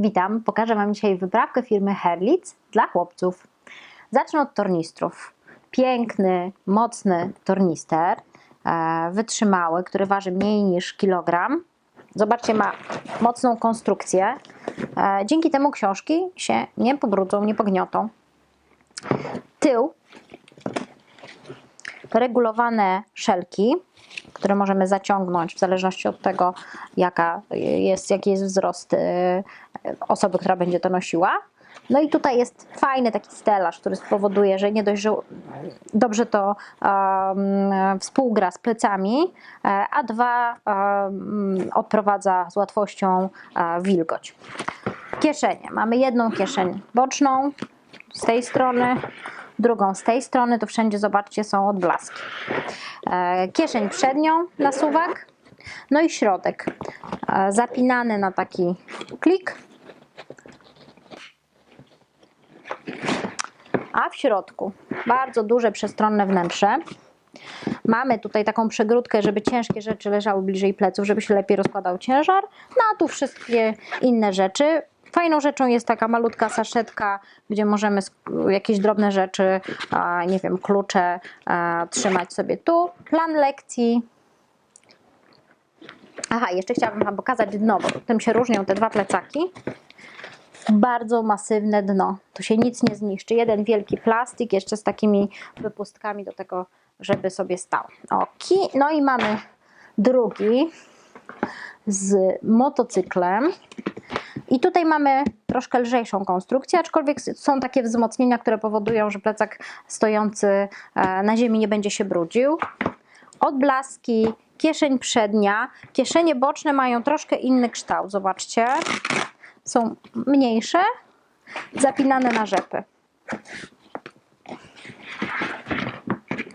Witam, pokażę Wam dzisiaj wyprawkę firmy Herlitz dla chłopców. Zacznę od tornistrów. Piękny, mocny tornister, e, wytrzymały, który waży mniej niż kilogram. Zobaczcie, ma mocną konstrukcję. E, Dzięki temu książki się nie pobrudzą, nie pogniotą. Tył regulowane szelki, które możemy zaciągnąć w zależności od tego, jaka jest, jaki jest wzrost y, osoby, która będzie to nosiła. No i tutaj jest fajny taki stelaż, który spowoduje, że nie dość, że dobrze to um, współgra z plecami, e, a dwa um, odprowadza z łatwością e, wilgoć. Kieszenie. Mamy jedną kieszeń boczną z tej strony, drugą z tej strony, to wszędzie zobaczcie są odblaski. E, Kieszeń przednią na suwak, no i środek e, zapinany na taki klik. A w środku bardzo duże przestronne wnętrze. Mamy tutaj taką przegródkę, żeby ciężkie rzeczy leżały bliżej pleców, żeby się lepiej rozkładał ciężar. No a tu wszystkie inne rzeczy. Fajną rzeczą jest taka malutka saszetka, gdzie możemy jakieś drobne rzeczy, nie wiem, klucze trzymać sobie tu. Plan lekcji. Aha, jeszcze chciałabym Wam pokazać dno, bo tym się różnią te dwa plecaki. Bardzo masywne dno. Tu się nic nie zniszczy. Jeden wielki plastik, jeszcze z takimi wypustkami do tego, żeby sobie stał. Oki. No i mamy drugi z motocyklem. I tutaj mamy troszkę lżejszą konstrukcję, aczkolwiek są takie wzmocnienia, które powodują, że plecak stojący e, na ziemi nie będzie się brudził. Odblaski, kieszeń przednia. Kieszenie boczne mają troszkę inny kształt, zobaczcie. Są mniejsze, zapinane na rzepy.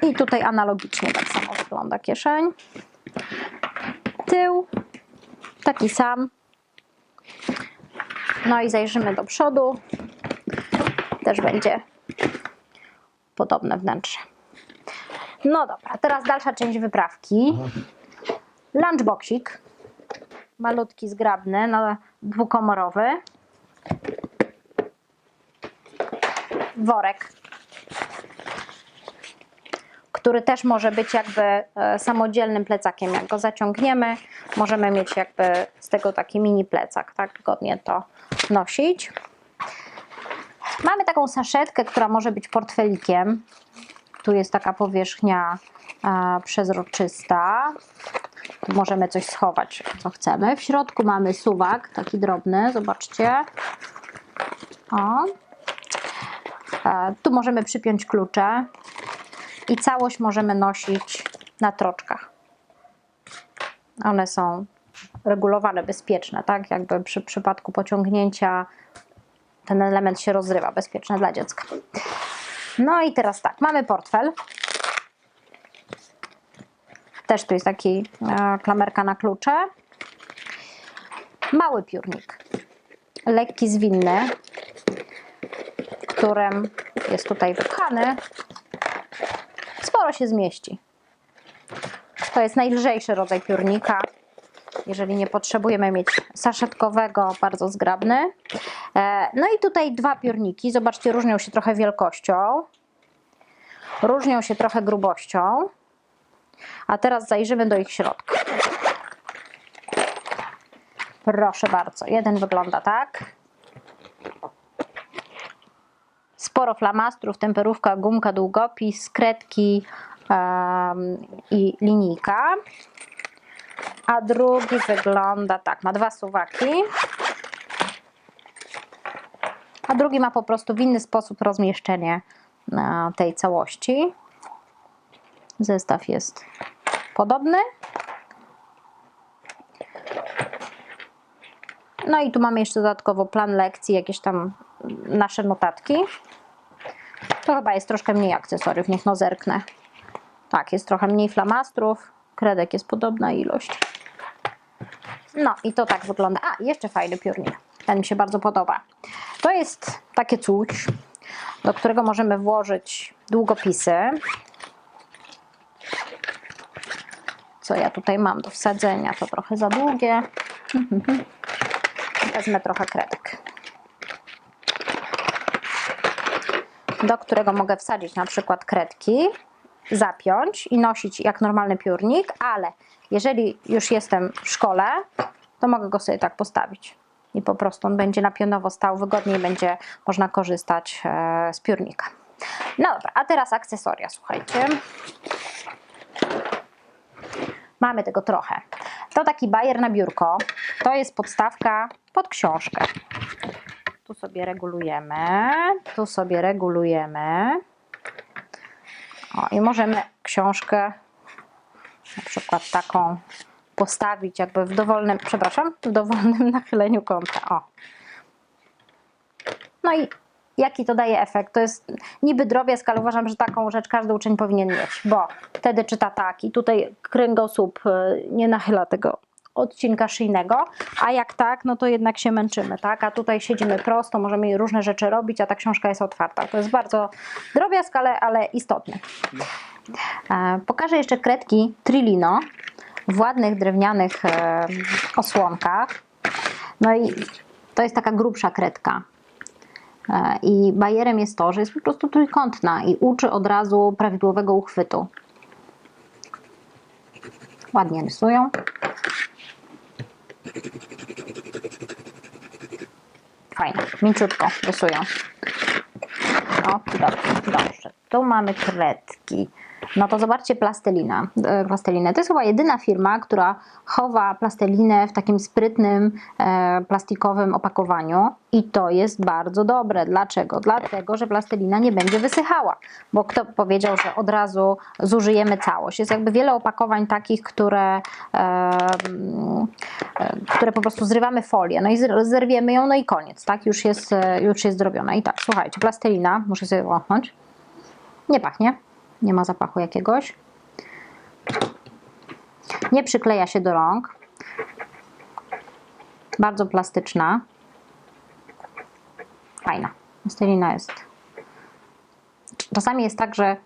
I tutaj analogicznie tak samo wygląda kieszeń. Tył taki sam. No i zajrzymy do przodu. Też będzie podobne wnętrze. No dobra, teraz dalsza część wyprawki. Lunchboxik. Malutki, zgrabny, no, dwukomorowy. Worek który też może być jakby e, samodzielnym plecakiem. Jak go zaciągniemy, możemy mieć jakby z tego taki mini plecak, tak wygodnie to nosić. Mamy taką saszetkę, która może być portfelikiem. Tu jest taka powierzchnia e, przezroczysta. Możemy coś schować, co chcemy. W środku mamy suwak, taki drobny, zobaczcie. O. E, tu możemy przypiąć klucze i całość możemy nosić na troczkach. One są regulowane, bezpieczne, tak? Jakby przy przypadku pociągnięcia ten element się rozrywa, bezpieczne dla dziecka. No i teraz tak, mamy portfel. Też tu jest taki e, klamerka na klucze. Mały piórnik. Lekki, zwinny, którym jest tutaj wypchany sporo się zmieści. To jest najlżejszy rodzaj piórnika. Jeżeli nie potrzebujemy mieć saszetkowego, bardzo zgrabny. E, No i tutaj dwa piórniki. Zobaczcie, różnią się trochę wielkością. Różnią się trochę grubością. A teraz zajrzymy do ich środka. Proszę bardzo. Jeden wygląda tak. sporo flamastrów, temperówka, gumka, długopis, kredki um, i linijka. A drugi wygląda tak, ma dwa suwaki. A drugi ma po prostu w inny sposób rozmieszczenie e, tej całości. Zestaw jest podobny. No i tu mamy jeszcze dodatkowo plan lekcji, jakieś tam nasze notatki. To chyba jest troszkę mniej akcesoriów, niech no zerknę. Tak, jest trochę mniej flamastrów, kredek jest podobna ilość. No i to tak wygląda. A, jeszcze fajny piórnik. Ten mi się bardzo podoba. To jest takie coś, do którego możemy włożyć długopisy. Co ja tutaj mam do wsadzenia? To trochę za długie. wezmę trochę kredek. Do którego mogę wsadzić na przykład kredki, zapiąć i nosić jak normalny piórnik, ale jeżeli już jestem w szkole, to mogę go sobie tak postawić. I po prostu on będzie na pionowo stał, wygodniej będzie można korzystać e, z piórnika. No dobra, a teraz akcesoria, słuchajcie. Mamy tego trochę. To taki bajer na biurko. To jest podstawka pod książkę. Tu sobie regulujemy. Tu sobie regulujemy. O, i możemy książkę na przykład taką postawić jakby w dowolnym, przepraszam, w dowolnym nachyleniu kąta. O. No i jaki to daje efekt? To jest niby drobiazg, ale uważam, że taką rzecz każdy uczeń powinien mieć, bo wtedy czyta tak i tutaj kręgosłup y, nie nachyla tego odcinka szyjnego, a jak tak, no to jednak się męczymy, tak? A tutaj siedzimy prosto, możemy różne rzeczy robić, a ta książka jest otwarta. To jest bardzo drobiazg, ale, ale istotny. E, Pokażę jeszcze kredki Trilino w ładnych drewnianych e, osłonkach. No i to jest taka grubsza kredka. E, I bajerem jest to, że jest po prostu trójkątna i uczy od razu prawidłowego uchwytu. Ładnie rysują. Fajnie, mięciutko rysują. O, dobrze, dobrze. Tu mamy kredki. No to zobaczcie plastelina. e, plastelinę. To jest chyba jedyna firma, która chowa plastelinę w takim sprytnym, e, plastikowym opakowaniu i to jest bardzo dobre. Dlaczego? Dlatego, że plastelina nie będzie wysychała, bo kto powiedział, że od razu zużyjemy całość. Jest jakby wiele opakowań takich, które, e, które po prostu zrywamy folię, no i zer- zerwiemy ją, no i koniec, tak? Już jest, już jest zrobiona. I tak, słuchajcie, plastelina, muszę sobie wąchnąć. Nie pachnie, nie ma zapachu jakiegoś. Nie przykleja się do rąk. Bardzo plastyczna. Fajna. Plastelina jest. Czasami jest tak, że e,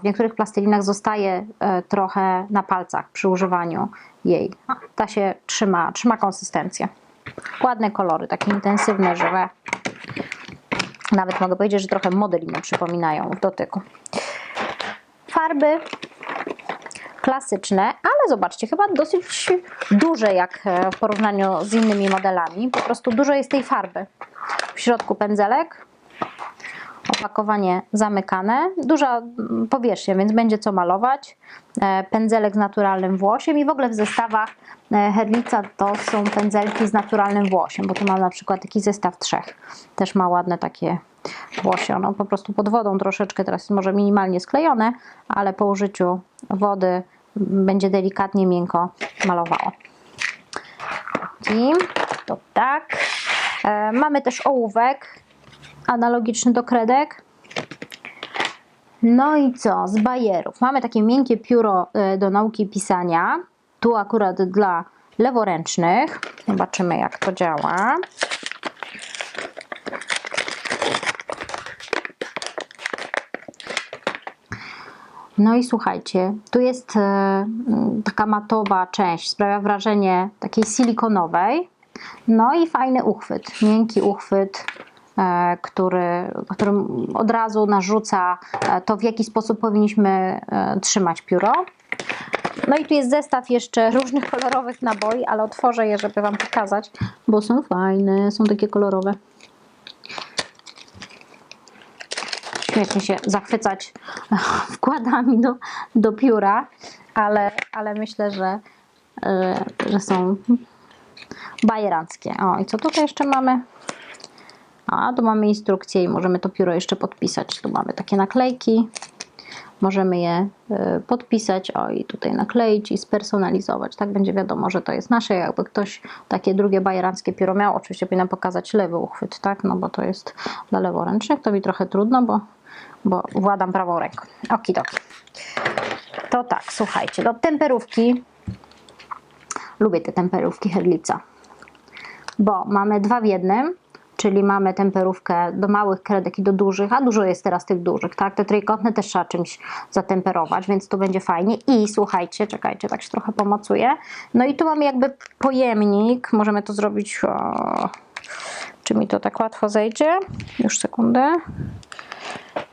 w niektórych plastelinach zostaje e, trochę na palcach przy używaniu jej. Ta się trzyma, trzyma konsystencję. Ładne kolory, takie intensywne, żywe. Nawet mogę powiedzieć, że trochę modelinę przypominają w dotyku. Farby klasyczne, ale zobaczcie, chyba dosyć duże jak e, w porównaniu z innymi modelami. Po prostu dużo jest tej farby. W środku pędzelek, opakowanie zamykane, duża powierzchnia, więc będzie co malować. E, Pędzelek z naturalnym włosiem i w ogóle w zestawach e, Herlica to są pędzelki z naturalnym włosiem, bo tu mam na przykład taki zestaw trzech. Też ma ładne takie włosie. Ono po prostu pod wodą troszeczkę teraz może minimalnie sklejone, ale po użyciu wody będzie delikatnie miękko malowało. I to tak. E, Mamy też ołówek analogiczny do kredek. No i co? Z bajerów. Mamy takie miękkie pióro e, do nauki pisania. Tu akurat dla leworęcznych. Zobaczymy jak to działa. No i słuchajcie, tu jest e, taka matowa część, sprawia wrażenie takiej silikonowej. No i fajny uchwyt, miękki uchwyt, e, który, który od razu narzuca e, to, w jaki sposób powinniśmy trzymać pióro. No i tu jest zestaw jeszcze różnych kolorowych naboi, ale otworzę je, żeby Wam pokazać, bo są fajne, są takie kolorowe. Śmiesznie się zachwycać wkładami do, do pióra, ale, ale myślę, że, że, że są bajeranckie. O, i co tutaj jeszcze mamy? A, tu mamy instrukcję i możemy to pióro jeszcze podpisać. Tu mamy takie naklejki. Możemy je y, podpisać, o i tutaj nakleić i spersonalizować. Tak będzie wiadomo, że to jest nasze. Jakby ktoś takie drugie bajeranckie pióro miał, oczywiście powinien pokazać lewy uchwyt, tak? No bo to jest dla leworęcznych. To mi trochę trudno, bo, bo władam prawą ręką. Okidoki. To tak, słuchajcie, do temperówki. Lubię te temperówki Herlica, bo mamy dwa w jednym, czyli mamy temperówkę do małych kredek i do dużych, a dużo jest teraz tych dużych, tak? Te trójkątne też trzeba czymś zatemperować, więc to będzie fajnie. I słuchajcie, czekajcie, tak się trochę pomocuję. No i tu mamy jakby pojemnik, możemy to zrobić, o, czy mi to tak łatwo zejdzie? Już sekundę.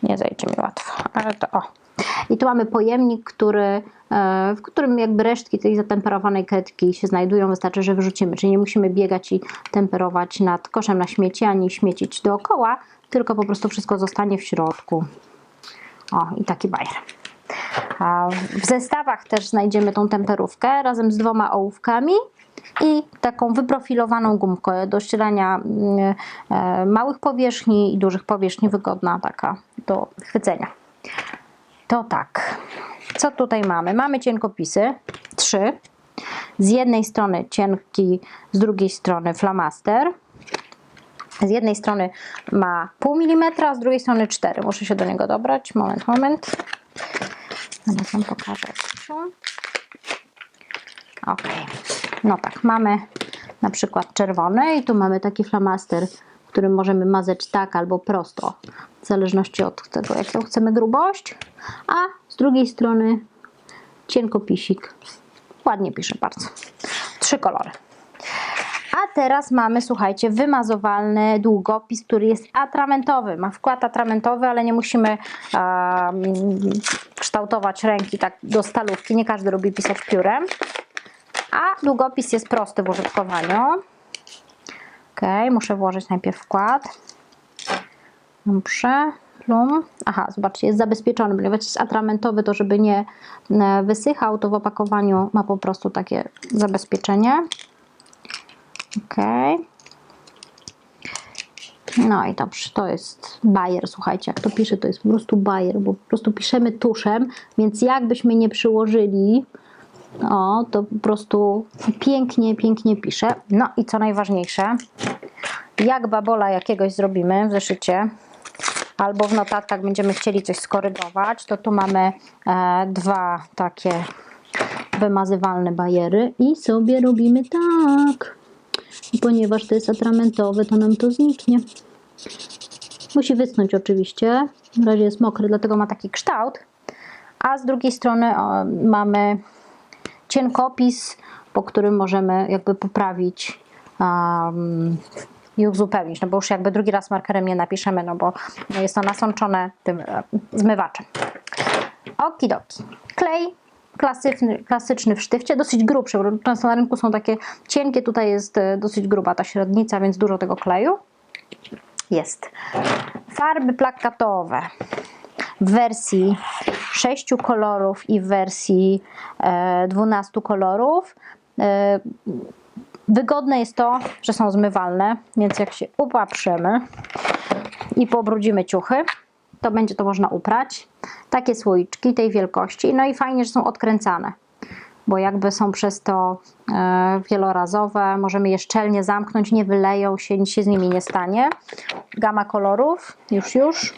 Nie zejdzie mi łatwo, ale to o. I tu mamy pojemnik, który, e, w którym jakby resztki tej zatemperowanej kredki się znajdują. Wystarczy, że wyrzucimy, czyli nie musimy biegać i temperować nad koszem na śmieci, ani śmiecić dookoła, tylko po prostu wszystko zostanie w środku. O, i taki bajer. W zestawach też znajdziemy tą temperówkę razem z dwoma ołówkami i taką wyprofilowaną gumkę do ścierania mm, e, małych powierzchni i dużych powierzchni, wygodna taka do chwycenia. To tak. Co tutaj mamy? Mamy cienkopisy, trzy. Z jednej strony cienki, z drugiej strony flamaster. Z jednej strony ma pół milimetra, z drugiej strony 4. Muszę się do niego dobrać. Moment, moment. Zaraz wam pokażę. Ok. No tak, mamy na przykład czerwony i tu mamy taki flamaster, którym możemy mazać tak albo prosto, w zależności od tego, jaką chcemy grubość. A z drugiej strony cienkopisik. Ładnie pisze bardzo. Trzy kolory. A teraz mamy, słuchajcie, wymazowalny długopis, który jest atramentowy. Ma wkład atramentowy, ale nie musimy um, kształtować ręki tak do stalówki. Nie każdy lubi pisać piórem. A długopis jest prosty w użytkowaniu. Ok, muszę włożyć najpierw wkład. Dobrze. Plum. Aha, zobaczcie, jest zabezpieczony, ponieważ jest atramentowy, to żeby nie e, wysychał, to w opakowaniu ma po prostu takie zabezpieczenie. Ok. No i dobrze, to jest bajer, słuchajcie, jak to pisze, to jest po prostu bajer, bo po prostu piszemy tuszem, więc jakbyśmy nie przyłożyli, o, to po prostu pięknie, pięknie pisze. No i co najważniejsze, jak babola jakiegoś zrobimy w zeszycie, albo w notatkach będziemy chcieli coś skorygować, to tu mamy e, dwa takie wymazywalne bajery i sobie robimy tak. Ponieważ to jest atramentowe, to nam to zniknie. Musi wyschnąć oczywiście. Na razie jest mokry, dlatego ma taki kształt. A z drugiej strony o, mamy cienkopis, po którym możemy jakby poprawić um, i uzupełnić, no bo już jakby drugi raz markerem nie napiszemy, no bo jest to nasączone tym e, zmywaczem. Okidoki. Klej klasyczny, klasyczny w sztywcie, dosyć grubszy, bo często na rynku są takie cienkie, tutaj jest e, dosyć gruba ta średnica, więc dużo tego kleju jest. Farby plakatowe w wersji 6 kolorów i w wersji e, 12 kolorów. E, wygodne jest to, że są zmywalne, więc jak się upatrzymy i pobrudzimy ciuchy, to będzie to można uprać. Takie słoiczki tej wielkości, no i fajnie, że są odkręcane, bo jakby są przez to e, wielorazowe, możemy je szczelnie zamknąć, nie wyleją się, nic się z nimi nie stanie. Gama kolorów, już, już.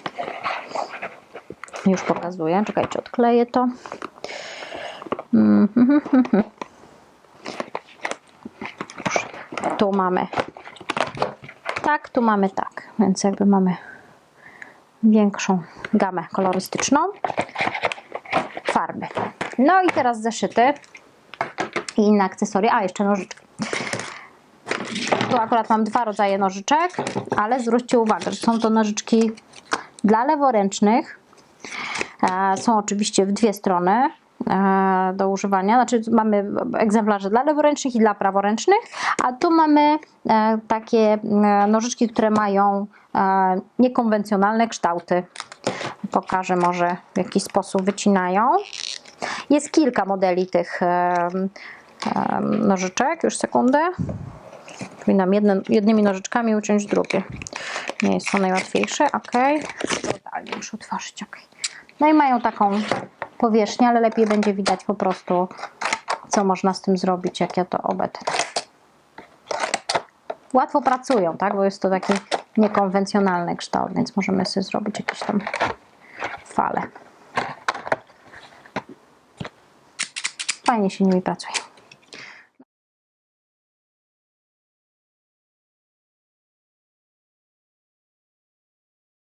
Już pokazuję, czekajcie, odkleję to. Mhm, mhm. Tu mamy tak, tu mamy tak, więc jakby mamy większą gamę kolorystyczną. Farby. No i teraz zeszyty i inne akcesoria. A, jeszcze nożyczki. Tu akurat mam dwa rodzaje nożyczek, ale zwróćcie uwagę, że są to nożyczki dla leworęcznych. E, Są oczywiście w dwie strony e, do używania. Znaczy mamy egzemplarze dla leworęcznych i dla praworęcznych, a tu mamy e, takie nożyczki, które mają niekonwencjonalne kształty. Pokażę może w jaki sposób wycinają. Jest kilka modeli tych nożyczek. Już sekundę. Powinnam jedne, jednymi nożyczkami uciąć drugie. Nie jest to najłatwiejsze. Ok. Dalej muszę otworzyć. Ok. No i mają taką powierzchnię, ale lepiej będzie widać po prostu, co można z tym zrobić, jak ja to obetnę. Łatwo pracują, tak? Bo jest to taki niekonwencjonalny kształt, więc możemy sobie zrobić jakieś tam fale. Fajnie się nimi pracuje.